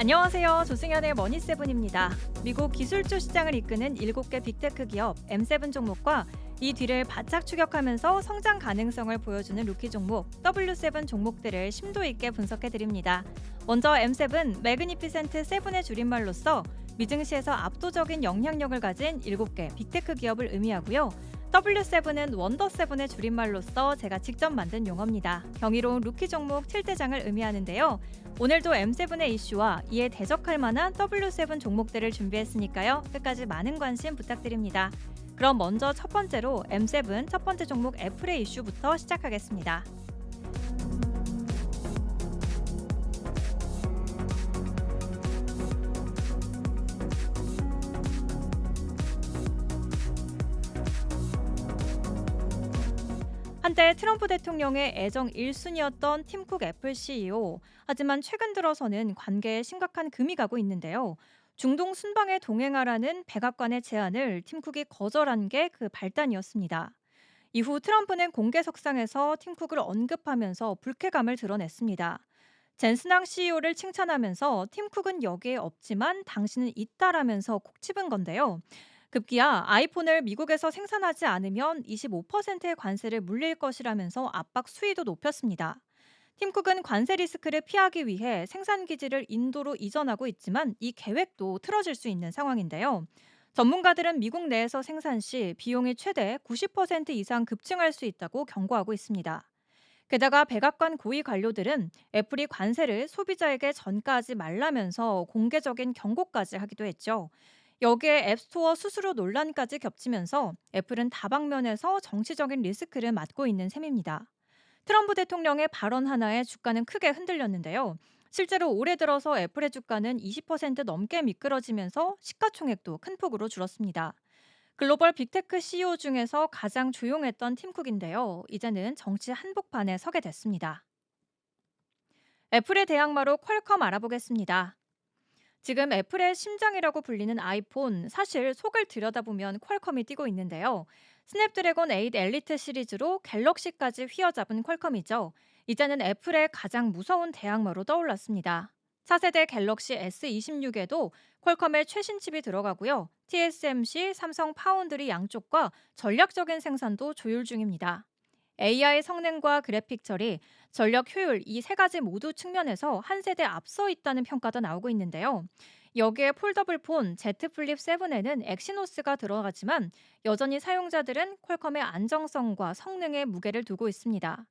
안녕하세요. 조승현의 머니세븐입니다. 미국 기술주 시장을 이끄는 7개 빅테크 기업 M7 종목과 이 뒤를 바짝 추격하면서 성장 가능성을 보여주는 루키 종목 W7 종목들을 심도 있게 분석해 드립니다. 먼저 M7 매그니피센트 7의 줄임말로서 미증시에서 압도적인 영향력을 가진 7개 빅테크 기업을 의미하고요. W7은 원더7의 줄임말로서 제가 직접 만든 용어입니다. 경이로운 루키 종목 7대장을 의미하는데요. 오늘도 M7의 이슈와 이에 대적할 만한 W7 종목들을 준비했으니까요. 끝까지 많은 관심 부탁드립니다. 그럼 먼저 첫 번째로 M7 첫 번째 종목 애플의 이슈부터 시작하겠습니다. 한때 트럼프 대통령의 애정 1순위였던 팀쿡 애플 CEO. 하지만 최근 들어서는 관계에 심각한 금이 가고 있는데요. 중동 순방에 동행하라는 백악관의 제안을 팀쿡이 거절한 게 그 발단이었습니다. 이후 트럼프는 공개석상에서 팀쿡을 언급하면서 불쾌감을 드러냈습니다. 젠스낭 CEO를 칭찬하면서 팀쿡은 여기에 없지만 당신은 있다라면서 콕 집은 건데요. 급기야 아이폰을 미국에서 생산하지 않으면 25%의 관세를 물릴 것이라면서 압박 수위도 높였습니다. 팀쿡은 관세 리스크를 피하기 위해 생산 기지를 인도로 이전하고 있지만 이 계획도 틀어질 수 있는 상황인데요. 전문가들은 미국 내에서 생산 시 비용이 최대 90% 이상 급증할 수 있다고 경고하고 있습니다. 게다가 백악관 고위 관료들은 애플이 관세를 소비자에게 전가하지 말라면서 공개적인 경고까지 하기도 했죠. 여기에 앱스토어 수수료 논란까지 겹치면서 애플은 다방면에서 정치적인 리스크를 맡고 있는 셈입니다. 트럼프 대통령의 발언 하나에 주가는 크게 흔들렸는데요. 실제로 올해 들어서 애플의 주가는 20% 넘게 미끄러지면서 시가총액도 큰 폭으로 줄었습니다. 글로벌 빅테크 CEO 중에서 가장 조용했던 팀쿡인데요. 이제는 정치 한복판에 서게 됐습니다. 애플의 대항마로 퀄컴 알아보겠습니다. 지금 애플의 심장이라고 불리는 아이폰, 사실 속을 들여다보면 퀄컴이 뛰고 있는데요. 스냅드래곤 8 엘리트 시리즈로 갤럭시까지 휘어잡은 퀄컴이죠. 이제는 애플의 가장 무서운 대항마로 떠올랐습니다. 차세대 갤럭시 S26에도 퀄컴의 최신 칩이 들어가고요. TSMC, 삼성 파운드리 양쪽과 전략적인 생산도 조율 중입니다. AI 성능과 그래픽 처리, 전력 효율 이 세 가지 모두 측면에서 한 세대 앞서 있다는 평가도 나오고 있는데요. 여기에 폴더블 폰 Z 플립 7에는 엑시노스가 들어가지만 여전히 사용자들은 퀄컴의 안정성과 성능에 무게를 두고 있습니다.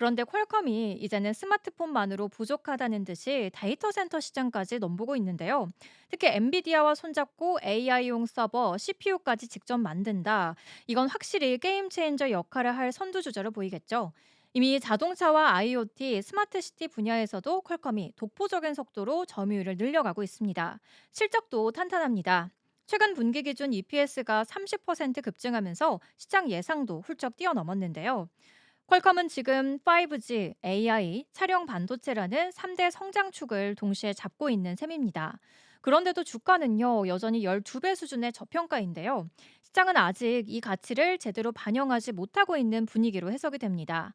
그런데 퀄컴이 이제는 스마트폰만으로 부족하다는 듯이 데이터 센터 시장까지 넘보고 있는데요. 특히 엔비디아와 손잡고 AI용 서버, CPU까지 직접 만든다. 이건 확실히 게임 체인저 역할을 할 선두주자로 보이겠죠. 이미 자동차와 IoT, 스마트 시티 분야에서도 퀄컴이 독보적인 속도로 점유율을 늘려가고 있습니다. 실적도 탄탄합니다. 최근 분기 기준 EPS가 30% 급증하면서 시장 예상도 훌쩍 뛰어넘었는데요. 퀄컴은 지금 5G, AI, 차량 반도체라는 3대 성장축을 동시에 잡고 있는 셈입니다. 그런데도 주가는요, 여전히 12배 수준의 저평가인데요. 시장은 아직 이 가치를 제대로 반영하지 못하고 있는 분위기로 해석이 됩니다.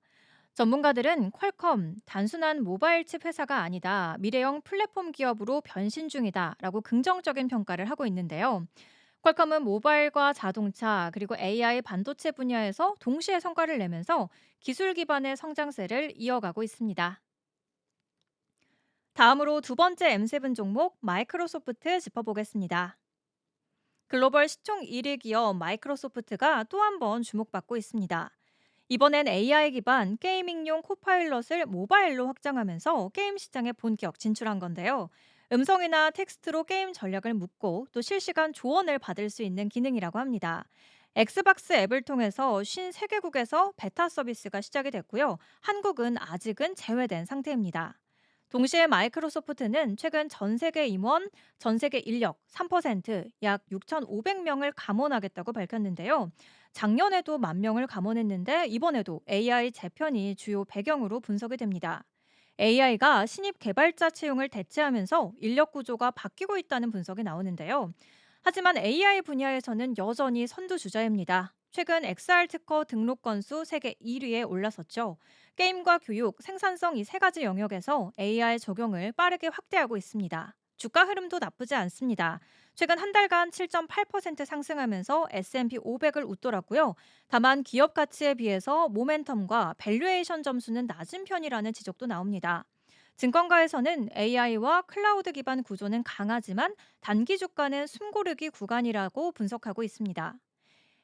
전문가들은 퀄컴 단순한 모바일 칩 회사가 아니다. 미래형 플랫폼 기업으로 변신 중이다 라고 긍정적인 평가를 하고 있는데요. 퀄컴은 모바일과 자동차 그리고 AI 반도체 분야에서 동시에 성과를 내면서 기술 기반의 성장세를 이어가고 있습니다. 다음으로 두 번째 M7 종목 마이크로소프트 짚어보겠습니다. 글로벌 시총 1위 기업 마이크로소프트가 또 한 번 주목받고 있습니다. 이번엔 AI 기반 게이밍용 코파일럿을 모바일로 확장하면서 게임 시장에 본격 진출한 건데요. 음성이나 텍스트로 게임 전략을 묻고 또 실시간 조언을 받을 수 있는 기능이라고 합니다. 엑스박스 앱을 통해서 53개국에서 베타 서비스가 시작이 됐고요. 한국은 아직은 제외된 상태입니다. 동시에 마이크로소프트는 최근 전 세계 임원, 전 세계 인력 3%, 약 6,500명을 감원하겠다고 밝혔는데요. 작년에도 만 명을 감원했는데 이번에도 AI 재편이 주요 배경으로 분석이 됩니다. AI가 신입 개발자 채용을 대체하면서 인력 구조가 바뀌고 있다는 분석이 나오는데요. 하지만 AI 분야에서는 여전히 선두주자입니다. 최근 XR 특허 등록 건수 세계 1위에 올라섰죠. 게임과 교육, 생산성 이 세 가지 영역에서 AI 적용을 빠르게 확대하고 있습니다. 주가 흐름도 나쁘지 않습니다. 최근 한 달간 7.8% 상승하면서 S&P 500을 웃돌았고요. 다만 기업 가치에 비해서 모멘텀과 밸류에이션 점수는 낮은 편이라는 지적도 나옵니다. 증권가에서는 AI와 클라우드 기반 구조는 강하지만 단기 주가는 숨고르기 구간이라고 분석하고 있습니다.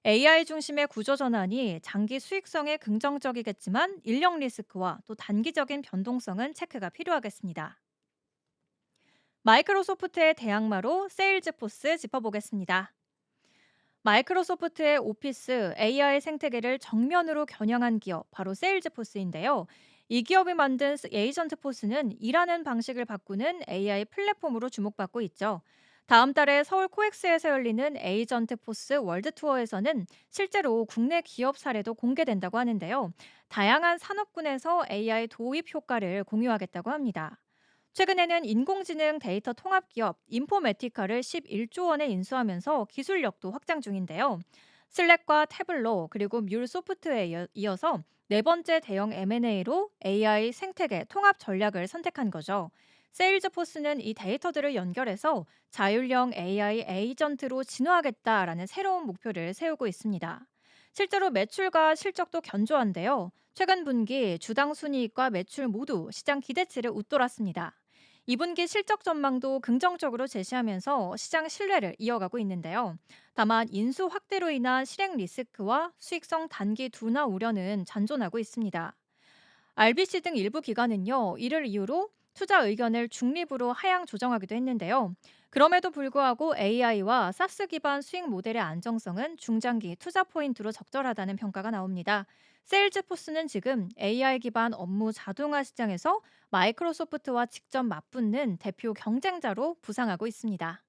AI 중심의 구조 전환이 장기 수익성에 긍정적이겠지만 인력 리스크와 또 단기적인 변동성은 체크가 필요하겠습니다. 마이크로소프트의 대항마로 세일즈포스 짚어보겠습니다. 마이크로소프트의 오피스 AI 생태계를 정면으로 겨냥한 기업 바로 세일즈포스인데요. 이 기업이 만든 에이전트 포스는 일하는 방식을 바꾸는 AI 플랫폼으로 주목받고 있죠. 다음 달에 서울 코엑스에서 열리는 에이전트 포스 월드 투어에서는 실제로 국내 기업 사례도 공개된다고 하는데요. 다양한 산업군에서 AI 도입 효과를 공유하겠다고 합니다. 최근에는 인공지능 데이터 통합 기업 인포메티카를 11조 원에 인수하면서 기술력도 확장 중인데요. 슬랙과 태블로 그리고 뮬 소프트웨어에 이어서 네 번째 대형 M&A로 AI 생태계 통합 전략을 선택한 거죠. 세일즈포스는 이 데이터들을 연결해서 자율형 AI 에이전트로 진화하겠다라는 새로운 목표를 세우고 있습니다. 실제로 매출과 실적도 견조한데요. 최근 분기 주당 순이익과 매출 모두 시장 기대치를 웃돌았습니다. 2분기 실적 전망도 긍정적으로 제시하면서 시장 신뢰를 이어가고 있는데요. 다만 인수 확대로 인한 실행 리스크와 수익성 단기 둔화 우려는 잔존하고 있습니다. RBC 등 일부 기관은요, 이를 이유로 투자 의견을 중립으로 하향 조정하기도 했는데요. 그럼에도 불구하고 AI와 사스 기반 수익 모델의 안정성은 중장기 투자 포인트로 적절하다는 평가가 나옵니다. 세일즈포스는 지금 AI 기반 업무 자동화 시장에서 마이크로소프트와 직접 맞붙는 대표 경쟁자로 부상하고 있습니다.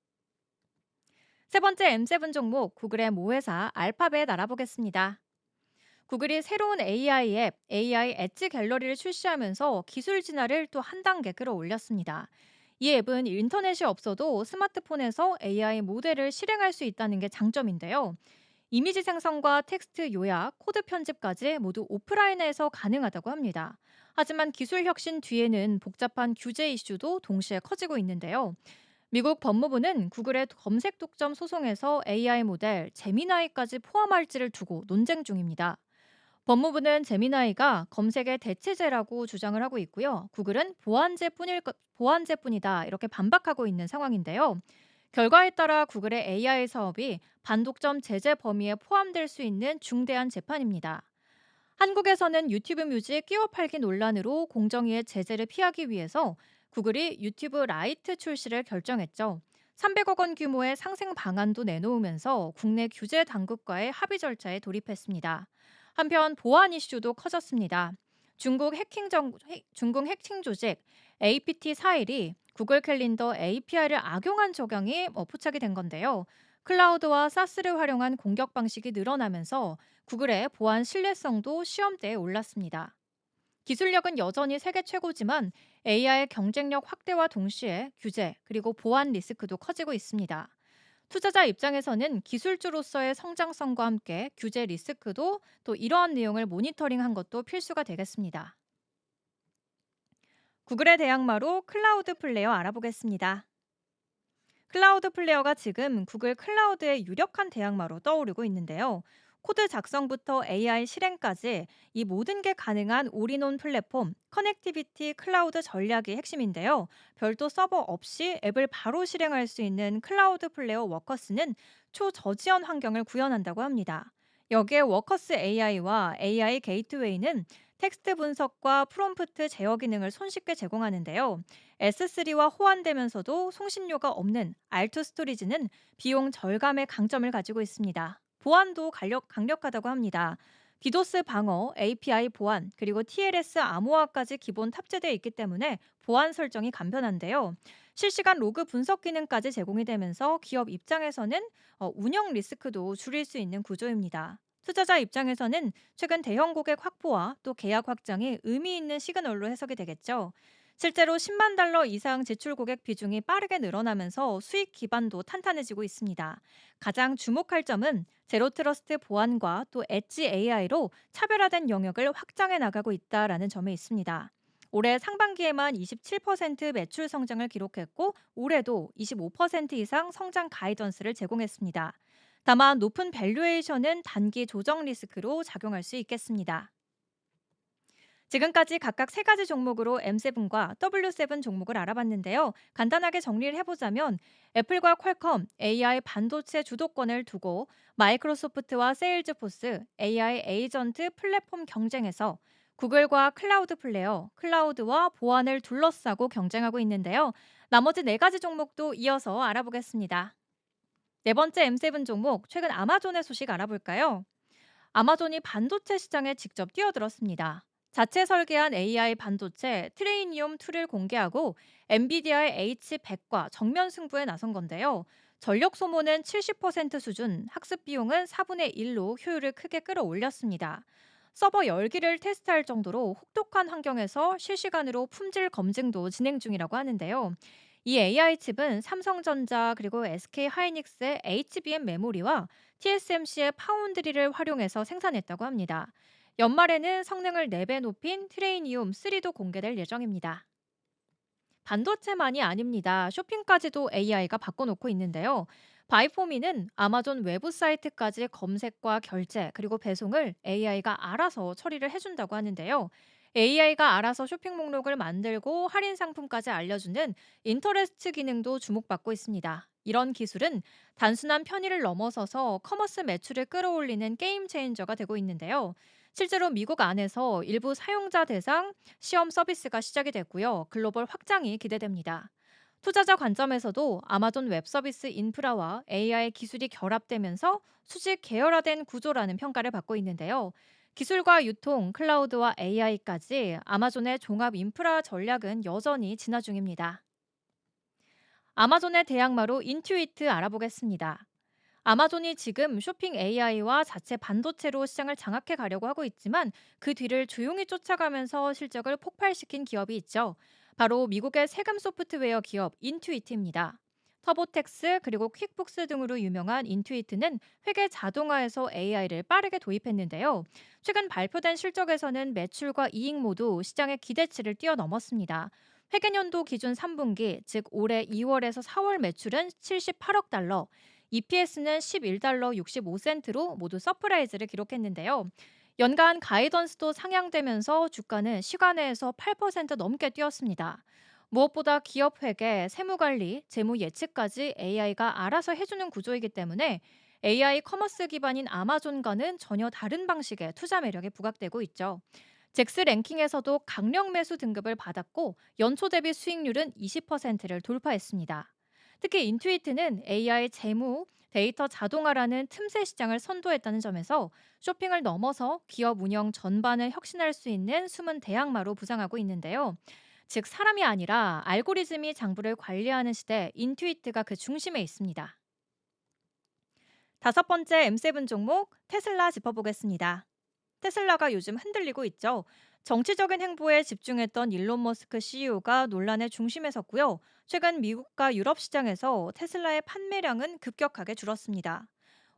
세 번째 M7 종목 구글의 모회사 알파벳 알아보겠습니다. 구글이 새로운 AI 앱 AI 엣지 갤러리를 출시하면서 기술 진화를 또 한 단계 끌어올렸습니다. 이 앱은 인터넷이 없어도 스마트폰에서 AI 모델을 실행할 수 있다는 게 장점인데요. 이미지 생성과 텍스트 요약, 코드 편집까지 모두 오프라인에서 가능하다고 합니다. 하지만 기술 혁신 뒤에는 복잡한 규제 이슈도 동시에 커지고 있는데요. 미국 법무부는 구글의 검색 독점 소송에서 AI 모델 제미나이까지 포함할지를 두고 논쟁 중입니다. 법무부는 제미나이가 검색의 대체제라고 주장을 하고 있고요. 구글은 보안제뿐일 보안제뿐이다 이렇게 반박하고 있는 상황인데요. 결과에 따라 구글의 AI 사업이 반독점 제재 범위에 포함될 수 있는 중대한 재판입니다. 한국에서는 유튜브 뮤직 끼워 팔기 논란으로 공정위의 제재를 피하기 위해서 구글이 유튜브 라이트 출시를 결정했죠. 300억 원 규모의 상생 방안도 내놓으면서 국내 규제 당국과의 합의 절차에 돌입했습니다. 한편 보안 이슈도 커졌습니다. 중국 해킹 정, 중국 해킹 조직 APT 4일이 구글 캘린더 API를 악용한 적용이 뭐 포착이 된 건데요. 클라우드와 사스를 활용한 공격 방식이 늘어나면서 구글의 보안 신뢰성도 시험대에 올랐습니다. 기술력은 여전히 세계 최고지만 AI의 경쟁력 확대와 동시에 규제 그리고 보안 리스크도 커지고 있습니다. 투자자 입장에서는 기술주로서의 성장성과 함께 규제 리스크도 또 이러한 내용을 모니터링한 것도 필수가 되겠습니다. 구글의 대항마로 클라우드 플레이어 알아보겠습니다. 클라우드 플레이어가 지금 구글 클라우드의 유력한 대항마로 떠오르고 있는데요. 코드 작성부터 AI 실행까지 이 모든 게 가능한 올인원 플랫폼 커넥티비티 클라우드 전략이 핵심인데요. 별도 서버 없이 앱을 바로 실행할 수 있는 클라우드 플레이어 워커스는 초저지연 환경을 구현한다고 합니다. 여기에 워커스 AI와 AI 게이트웨이는 텍스트 분석과 프롬프트 제어 기능을 손쉽게 제공하는데요. S3와 호환되면서도 송신료가 없는 R2 스토리지는 비용 절감의 강점을 가지고 있습니다. 보안도 강력, 강력하다고 합니다. 디도스 방어, API 보안, 그리고 TLS 암호화까지 기본 탑재되어 있기 때문에 보안 설정이 간편한데요. 실시간 로그 분석 기능까지 제공이 되면서 기업 입장에서는 어, 운영 리스크도 줄일 수 있는 구조입니다. 투자자 입장에서는 최근 대형 고객 확보와 또 계약 확장이 의미 있는 시그널로 해석이 되겠죠. 실제로 10만 달러 이상 지출 고객 비중이 빠르게 늘어나면서 수익 기반도 탄탄해지고 있습니다. 가장 주목할 점은 제로 트러스트 보안과 또 엣지 AI로 차별화된 영역을 확장해 나가고 있다라는 점에 있습니다. 올해 상반기에만 27% 매출 성장을 기록했고 올해도 25% 이상 성장 가이던스를 제공했습니다. 다만 높은 밸류에이션은 단기 조정 리스크로 작용할 수 있겠습니다. 지금까지 각각 세 가지 종목으로 M7과 W7 종목을 알아봤는데요. 간단하게 정리를 해보자면 애플과 퀄컴 AI 반도체 주도권을 두고 마이크로소프트와 세일즈포스 AI 에이전트 플랫폼 경쟁에서 구글과 클라우드 플레어, 클라우드와 보안을 둘러싸고 경쟁하고 있는데요. 나머지 네 가지 종목도 이어서 알아보겠습니다. 네 번째 M7 종목, 최근 아마존의 소식 알아볼까요? 아마존이 반도체 시장에 직접 뛰어들었습니다. 자체 설계한 AI 반도체 트레이니움 2를 공개하고 엔비디아의 H100과 정면 승부에 나선 건데요. 전력 소모는 70% 수준, 학습 비용은 4분의 1로 효율을 크게 끌어올렸습니다. 서버 열기를 테스트할 정도로 혹독한 환경에서 실시간으로 품질 검증도 진행 중이라고 하는데요. 이 AI 칩은 삼성전자 그리고 SK 하이닉스의 HBM 메모리와 TSMC의 파운드리를 활용해서 생산했다고 합니다. 연말에는 성능을 4배 높인 트레이니움 3도 공개될 예정입니다. 반도체만이 아닙니다. 쇼핑까지도 AI가 바꿔놓고 있는데요. 바이포미는 아마존 외부 사이트까지 검색과 결제 그리고 배송을 AI가 알아서 처리를 해준다고 하는데요. AI가 알아서 쇼핑 목록을 만들고 할인 상품까지 알려주는 인터레스트 기능도 주목받고 있습니다. 이런 기술은 단순한 편의를 넘어서서 커머스 매출을 끌어올리는 게임 체인저가 되고 있는데요. 실제로 미국 안에서 일부 사용자 대상 시험 서비스가 시작이 됐고요. 글로벌 확장이 기대됩니다. 투자자 관점에서도 아마존 웹 서비스 인프라와 AI 기술이 결합되면서 수직 계열화된 구조라는 평가를 받고 있는데요. 기술과 유통, 클라우드와 AI까지 아마존의 종합 인프라 전략은 여전히 진화 중입니다. 아마존의 대항마로 인투이트 알아보겠습니다. 아마존이 지금 쇼핑 AI와 자체 반도체로 시장을 장악해 가려고 하고 있지만 그 뒤를 조용히 쫓아가면서 실적을 폭발시킨 기업이 있죠. 바로 미국의 세금 소프트웨어 기업 인투이트입니다. 터보텍스 그리고 퀵북스 등으로 유명한 인투이트는 회계 자동화에서 AI를 빠르게 도입했는데요. 최근 발표된 실적에서는 매출과 이익 모두 시장의 기대치를 뛰어넘었습니다. 회계년도 기준 3분기, 즉 올해 2월에서 4월 매출은 78억 달러, EPS는 11달러 65센트로 모두 서프라이즈를 기록했는데요. 연간 가이던스도 상향되면서 주가는 시간 내에서 8% 넘게 뛰었습니다. 무엇보다 기업 회계, 세무 관리, 재무 예측까지 AI가 알아서 해주는 구조이기 때문에 AI 커머스 기반인 아마존과는 전혀 다른 방식의 투자 매력이 부각되고 있죠. 잭스 랭킹에서도 강력 매수 등급을 받았고 연초 대비 수익률은 20%를 돌파했습니다. 특히 인투이트는 AI 재무, 데이터 자동화라는 틈새 시장을 선도했다는 점에서 쇼핑을 넘어서 기업 운영 전반을 혁신할 수 있는 숨은 대항마로 부상하고 있는데요. 즉 사람이 아니라 알고리즘이 장부를 관리하는 시대 인투이트가 그 중심에 있습니다. 다섯 번째 M7 종목 테슬라 짚어보겠습니다. 테슬라가 요즘 흔들리고 있죠. 정치적인 행보에 집중했던 일론 머스크 CEO가 논란의 중심에 섰고요. 최근 미국과 유럽 시장에서 테슬라의 판매량은 급격하게 줄었습니다.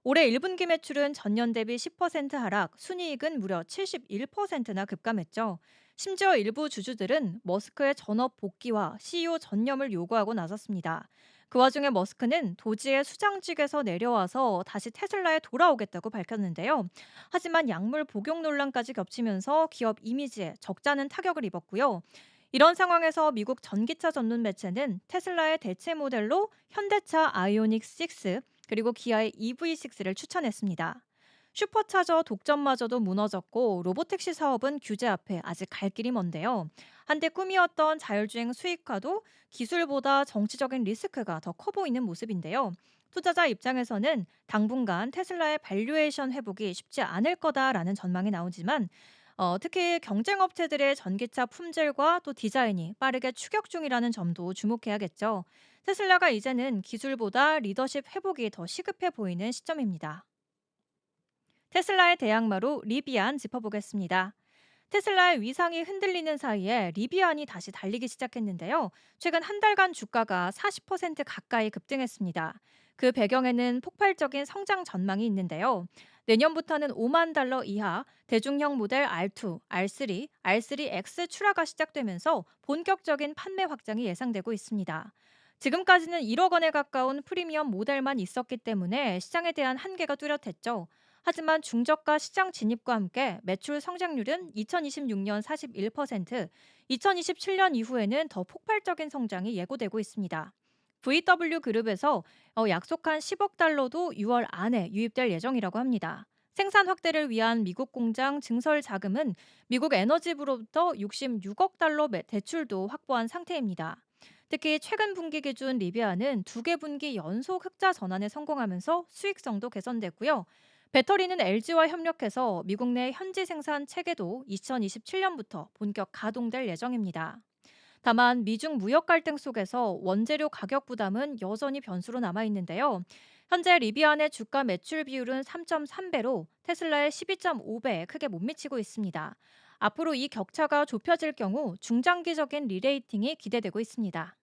올해 1분기 매출은 전년 대비 10% 하락, 순이익은 무려 71%나 급감했죠. 심지어 일부 주주들은 머스크의 전업 복귀와 CEO 전념을 요구하고 나섰습니다. 그 와중에 머스크는 도지의 수장직에서 내려와서 다시 테슬라에 돌아오겠다고 밝혔는데요. 하지만 약물 복용 논란까지 겹치면서 기업 이미지에 적잖은 타격을 입었고요. 이런 상황에서 미국 전기차 전문 매체는 테슬라의 대체 모델로 현대차 아이오닉 6 그리고 기아의 EV6를 추천했습니다. 슈퍼차저 독점마저도 무너졌고 로보택시 사업은 규제 앞에 아직 갈 길이 먼데요. 한때 꿈이었던 자율주행 수익화도 기술보다 정치적인 리스크가 더 커 보이는 모습인데요. 투자자 입장에서는 당분간 테슬라의 밸류에이션 회복이 쉽지 않을 거다라는 전망이 나오지만 어, 특히 경쟁 업체들의 전기차 품질과 또 디자인이 빠르게 추격 중이라는 점도 주목해야겠죠. 테슬라가 이제는 기술보다 리더십 회복이 더 시급해 보이는 시점입니다. 테슬라의 대항마로 리비안 짚어보겠습니다. 테슬라의 위상이 흔들리는 사이에 리비안이 다시 달리기 시작했는데요. 최근 한 달간 주가가 40% 가까이 급등했습니다. 그 배경에는 폭발적인 성장 전망이 있는데요. 내년부터는 5만 달러 이하 대중형 모델 R2, R3, R3X 출하가 시작되면서 본격적인 판매 확장이 예상되고 있습니다. 지금까지는 1억 원에 가까운 프리미엄 모델만 있었기 때문에 시장에 대한 한계가 뚜렷했죠. 하지만 중저가 시장 진입과 함께 매출 성장률은 2026년 41%, 2027년 이후에는 더 폭발적인 성장이 예고되고 있습니다. VW 그룹에서 어, 약속한 10억 달러도 6월 안에 유입될 예정이라고 합니다. 생산 확대를 위한 미국 공장 증설 자금은 미국 에너지부로부터 66억 달러 매- 대출도 확보한 상태입니다. 특히 최근 분기 기준 리비아는 두 개 분기 연속 흑자 전환에 성공하면서 수익성도 개선됐고요. 배터리는 LG와 협력해서 미국 내 현지 생산 체계도 2027년부터 본격 가동될 예정입니다. 다만 미중 무역 갈등 속에서 원재료 가격 부담은 여전히 변수로 남아 있는데요. 현재 리비안의 주가 매출 비율은 3.3배로 테슬라의 12.5배에 크게 못 미치고 있습니다. 앞으로 이 격차가 좁혀질 경우 중장기적인 리레이팅이 기대되고 있습니다.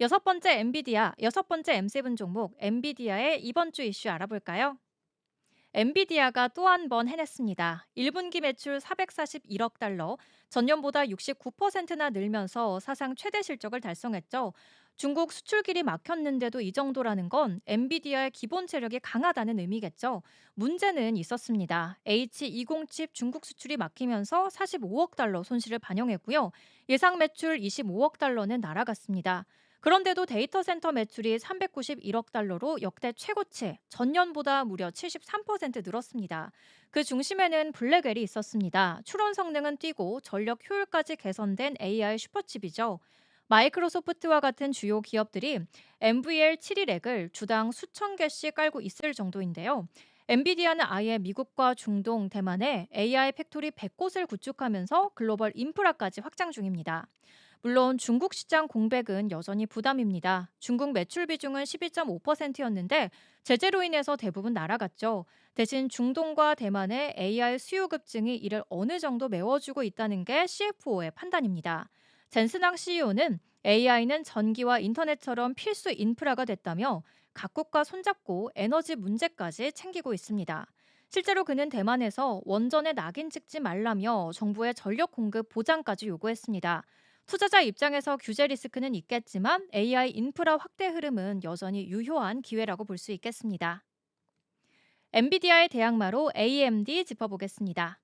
여섯 번째 엔비디아, 여섯 번째 M7 종목 엔비디아의 이번 주 이슈 알아볼까요? 엔비디아가 또 한 번 해냈습니다. 1분기 매출 441억 달러, 전년보다 69%나 늘면서 사상 최대 실적을 달성했죠. 중국 수출길이 막혔는데도 이 정도라는 건 엔비디아의 기본 체력이 강하다는 의미겠죠. 문제는 있었습니다. H20 칩 중국 수출이 막히면서 45억 달러 손실을 반영했고요. 예상 매출 25억 달러는 날아갔습니다. 그런데도 데이터 센터 매출이 391억 달러로 역대 최고치, 전년보다 무려 73% 늘었습니다. 그 중심에는 블랙웰이 있었습니다. 추론 성능은 뛰고 전력 효율까지 개선된 AI 슈퍼칩이죠. 마이크로소프트와 같은 주요 기업들이 NVL71렉을 주당 수천 개씩 깔고 있을 정도인데요. 엔비디아는 아예 미국과 중동, 대만에 AI 팩토리 100곳을 구축하면서 글로벌 인프라까지 확장 중입니다. 물론 중국 시장 공백은 여전히 부담입니다. 중국 매출 비중은 12.5%였는데 제재로 인해서 대부분 날아갔죠. 대신 중동과 대만의 AI 수요 급증이 이를 어느 정도 메워주고 있다는 게 CFO의 판단입니다. 젠스낭 CEO는 AI는 전기와 인터넷처럼 필수 인프라가 됐다며 각국과 손잡고 에너지 문제까지 챙기고 있습니다. 실제로 그는 대만에서 원전에 낙인 찍지 말라며 정부의 전력 공급 보장까지 요구했습니다. 투자자 입장에서 규제 리스크는 있겠지만 AI 인프라 확대 흐름은 여전히 유효한 기회라고 볼 수 있겠습니다. 엔비디아의 대항마로 AMD 짚어보겠습니다.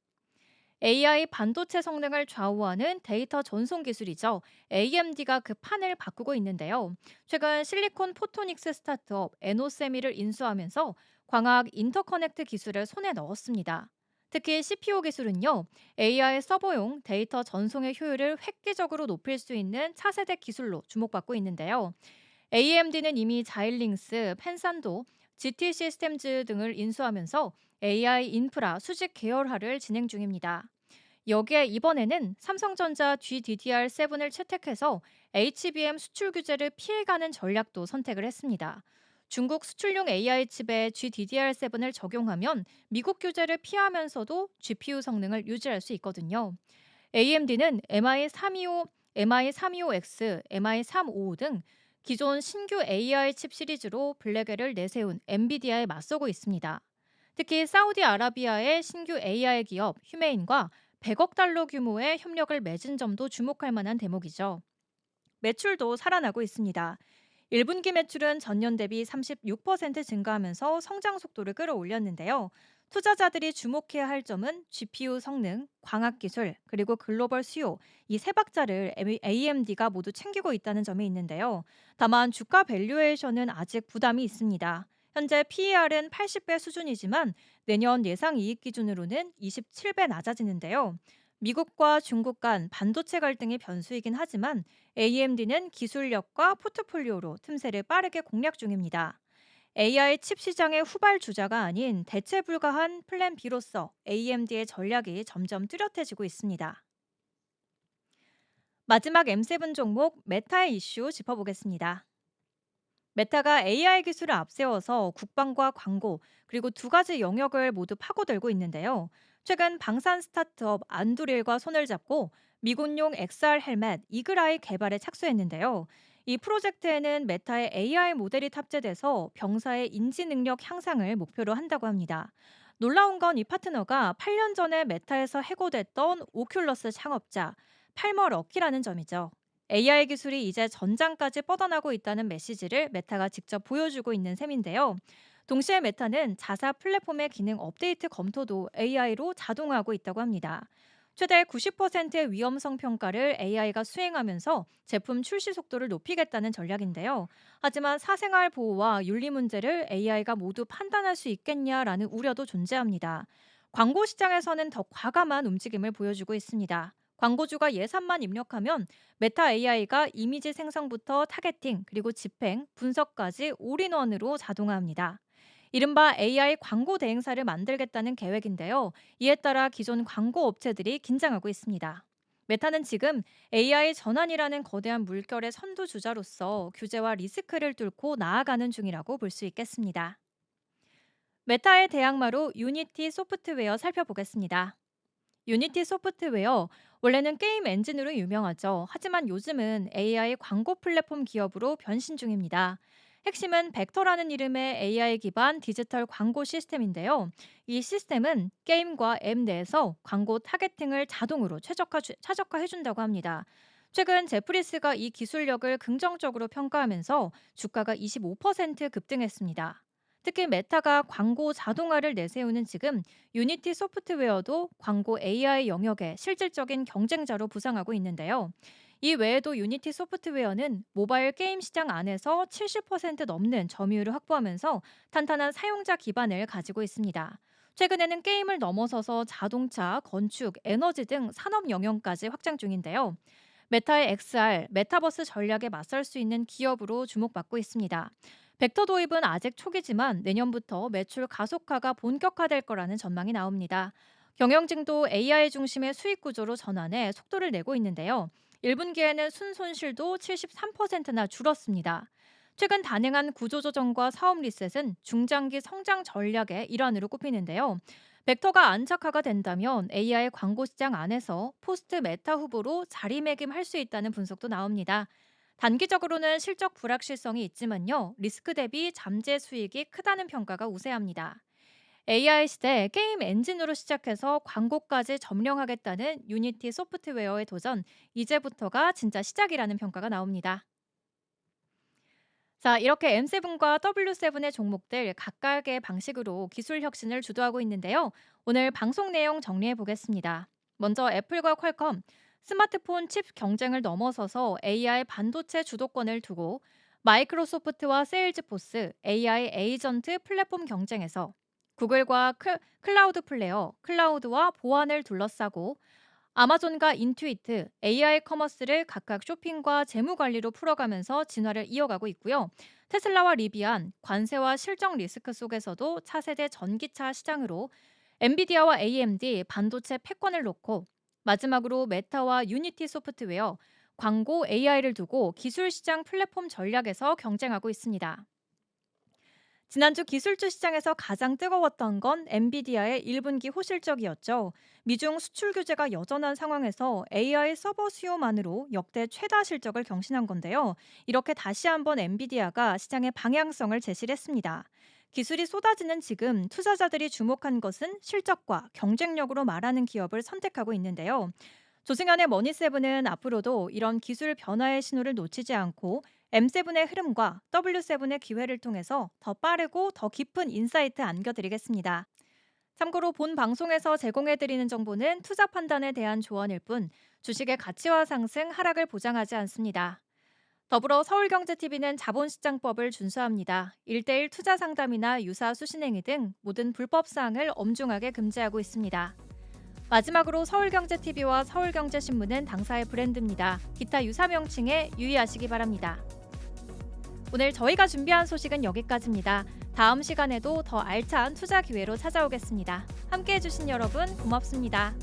AI 반도체 성능을 좌우하는 데이터 전송 기술이죠. AMD가 그 판을 바꾸고 있는데요. 최근 실리콘 포토닉스 스타트업 에노세미를 인수하면서 광학 인터커넥트 기술을 손에 넣었습니다. 특히 CPU 기술은요, AI 서버용 데이터 전송의 효율을 획기적으로 높일 수 있는 차세대 기술로 주목받고 있는데요. AMD는 이미 자일링스, 펜산도, GT 시스템즈 등을 인수하면서 AI 인프라 수직 계열화를 진행 중입니다. 여기에 이번에는 삼성전자 GDDR7을 채택해서 HBM 수출 규제를 피해가는 전략도 선택을 했습니다. 중국 수출용 AI 칩에 GDDR7을 적용하면 미국 규제를 피하면서도 GPU 성능을 유지할 수 있거든요. AMD는 MI325, MI325X, MI355 등 기존 신규 AI 칩 시리즈로 블랙웰을 내세운 엔비디아에 맞서고 있습니다. 특히 사우디아라비아의 신규 AI 기업 휴메인과 100억 달러 규모의 협력을 맺은 점도 주목할 만한 대목이죠. 매출도 살아나고 있습니다. 1분기 매출은 전년 대비 36% 증가하면서 성장 속도를 끌어올렸는데요. 투자자들이 주목해야 할 점은 GPU 성능, 광학 기술, 그리고 글로벌 수요 이 세 박자를 AMD가 모두 챙기고 있다는 점이 있는데요. 다만 주가 밸류에이션은 아직 부담이 있습니다. 현재 PER은 80배 수준이지만 내년 예상 이익 기준으로는 27배 낮아지는데요. 미국과 중국 간 반도체 갈등이 변수이긴 하지만 AMD는 기술력과 포트폴리오로 틈새를 빠르게 공략 중입니다. AI 칩 시장의 후발 주자가 아닌 대체 불가한 플랜 B로서 AMD의 전략이 점점 뚜렷해지고 있습니다. 마지막 M7 종목 메타의 이슈 짚어보겠습니다. 메타가 AI 기술을 앞세워서 국방과 광고, 그리고 두 가지 영역을 모두 파고들고 있는데요. 최근 방산 스타트업 안두릴과 손을 잡고 미군용 XR 헬멧 이글아이 개발에 착수했는데요. 이 프로젝트에는 메타의 AI 모델이 탑재돼서 병사의 인지 능력 향상을 목표로 한다고 합니다. 놀라운 건 이 파트너가 8년 전에 메타에서 해고됐던 오큘러스 창업자 팔머 럭키라는 점이죠. AI 기술이 이제 전장까지 뻗어나고 있다는 메시지를 메타가 직접 보여주고 있는 셈인데요. 동시에 메타는 자사 플랫폼의 기능 업데이트 검토도 AI로 자동화하고 있다고 합니다. 최대 90%의 위험성 평가를 AI가 수행하면서 제품 출시 속도를 높이겠다는 전략인데요. 하지만 사생활 보호와 윤리 문제를 AI가 모두 판단할 수 있겠냐라는 우려도 존재합니다. 광고 시장에서는 더 과감한 움직임을 보여주고 있습니다. 광고주가 예산만 입력하면 메타 AI가 이미지 생성부터 타겟팅, 그리고 집행, 분석까지 올인원으로 자동화합니다. 이른바 AI 광고 대행사를 만들겠다는 계획인데요. 이에 따라 기존 광고 업체들이 긴장하고 있습니다. 메타는 지금 AI 전환이라는 거대한 물결의 선두주자로서 규제와 리스크를 뚫고 나아가는 중이라고 볼 수 있겠습니다. 메타의 대항마로 유니티 소프트웨어 살펴보겠습니다. 유니티 소프트웨어 원래는 게임 엔진으로 유명하죠. 하지만 요즘은 AI 광고 플랫폼 기업으로 변신 중입니다. 핵심은 벡터라는 이름의 AI 기반 디지털 광고 시스템인데요. 이 시스템은 게임과 앱 내에서 광고 타겟팅을 자동으로 최적화, 최적화 해준다고 합니다. 최근 제프리스가 이 기술력을 긍정적으로 평가하면서 주가가 25% 급등했습니다. 특히 메타가 광고 자동화를 내세우는 지금 유니티 소프트웨어도 광고 AI 영역의 실질적인 경쟁자로 부상하고 있는데요. 이 외에도 유니티 소프트웨어는 모바일 게임 시장 안에서 70% 넘는 점유율을 확보하면서 탄탄한 사용자 기반을 가지고 있습니다. 최근에는 게임을 넘어서서 자동차, 건축, 에너지 등 산업 영역까지 확장 중인데요. 메타의 XR, 메타버스 전략에 맞설 수 있는 기업으로 주목받고 있습니다. 벡터 도입은 아직 초기지만 내년부터 매출 가속화가 본격화될 거라는 전망이 나옵니다. 경영진도 AI 중심의 수익 구조로 전환해 속도를 내고 있는데요. 1분기에는 순손실도 73%나 줄었습니다. 최근 단행한 구조조정과 사업 리셋은 중장기 성장 전략의 일환으로 꼽히는데요. 벡터가 안착화가 된다면 AI 광고 시장 안에서 포스트 메타 후보로 자리매김할 수 있다는 분석도 나옵니다. 단기적으로는 실적 불확실성이 있지만요. 리스크 대비 잠재 수익이 크다는 평가가 우세합니다. AI 시대 게임 엔진으로 시작해서 광고까지 점령하겠다는 유니티 소프트웨어의 도전, 이제부터가 진짜 시작이라는 평가가 나옵니다. 자, 이렇게 M7과 W7의 종목들 각각의 방식으로 기술 혁신을 주도하고 있는데요. 오늘 방송 내용 정리해 보겠습니다. 먼저 애플과 퀄컴, 스마트폰 칩 경쟁을 넘어서서 AI 반도체 주도권을 두고 마이크로소프트와 세일즈포스 AI 에이전트 플랫폼 경쟁에서 구글과 클, 클라우드 플레어, 클라우드와 보안을 둘러싸고 아마존과 인투이트, AI 커머스를 각각 쇼핑과 재무 관리로 풀어가면서 진화를 이어가고 있고요. 테슬라와 리비안, 관세와 실적 리스크 속에서도 차세대 전기차 시장으로 엔비디아와 AMD 반도체 패권을 놓고 마지막으로 메타와 유니티 소프트웨어, 광고 AI를 두고 기술 시장 플랫폼 전략에서 경쟁하고 있습니다. 지난주 기술주 시장에서 가장 뜨거웠던 건 엔비디아의 1분기 호실적이었죠. 미중 수출 규제가 여전한 상황에서 AI 서버 수요만으로 역대 최다 실적을 경신한 건데요. 이렇게 다시 한번 엔비디아가 시장의 방향성을 제시를 했습니다. 기술이 쏟아지는 지금 투자자들이 주목한 것은 실적과 경쟁력으로 말하는 기업을 선택하고 있는데요. 조승현의 머니세븐은 앞으로도 이런 기술 변화의 신호를 놓치지 않고 M7의 흐름과 W7의 기회를 통해서 더 빠르고 더 깊은 인사이트 안겨드리겠습니다. 참고로 본 방송에서 제공해드리는 정보는 투자 판단에 대한 조언일 뿐 주식의 가치와 상승, 하락을 보장하지 않습니다. 더불어 서울경제TV는 자본시장법을 준수합니다. 1대1 투자 상담이나 유사 수신행위 등 모든 불법 사항을 엄중하게 금지하고 있습니다. 마지막으로 서울경제TV와 서울경제신문은 당사의 브랜드입니다. 기타 유사 명칭에 유의하시기 바랍니다. 오늘 저희가 준비한 소식은 여기까지입니다. 다음 시간에도 더 알찬 투자 기회로 찾아오겠습니다. 함께 해주신 여러분 고맙습니다.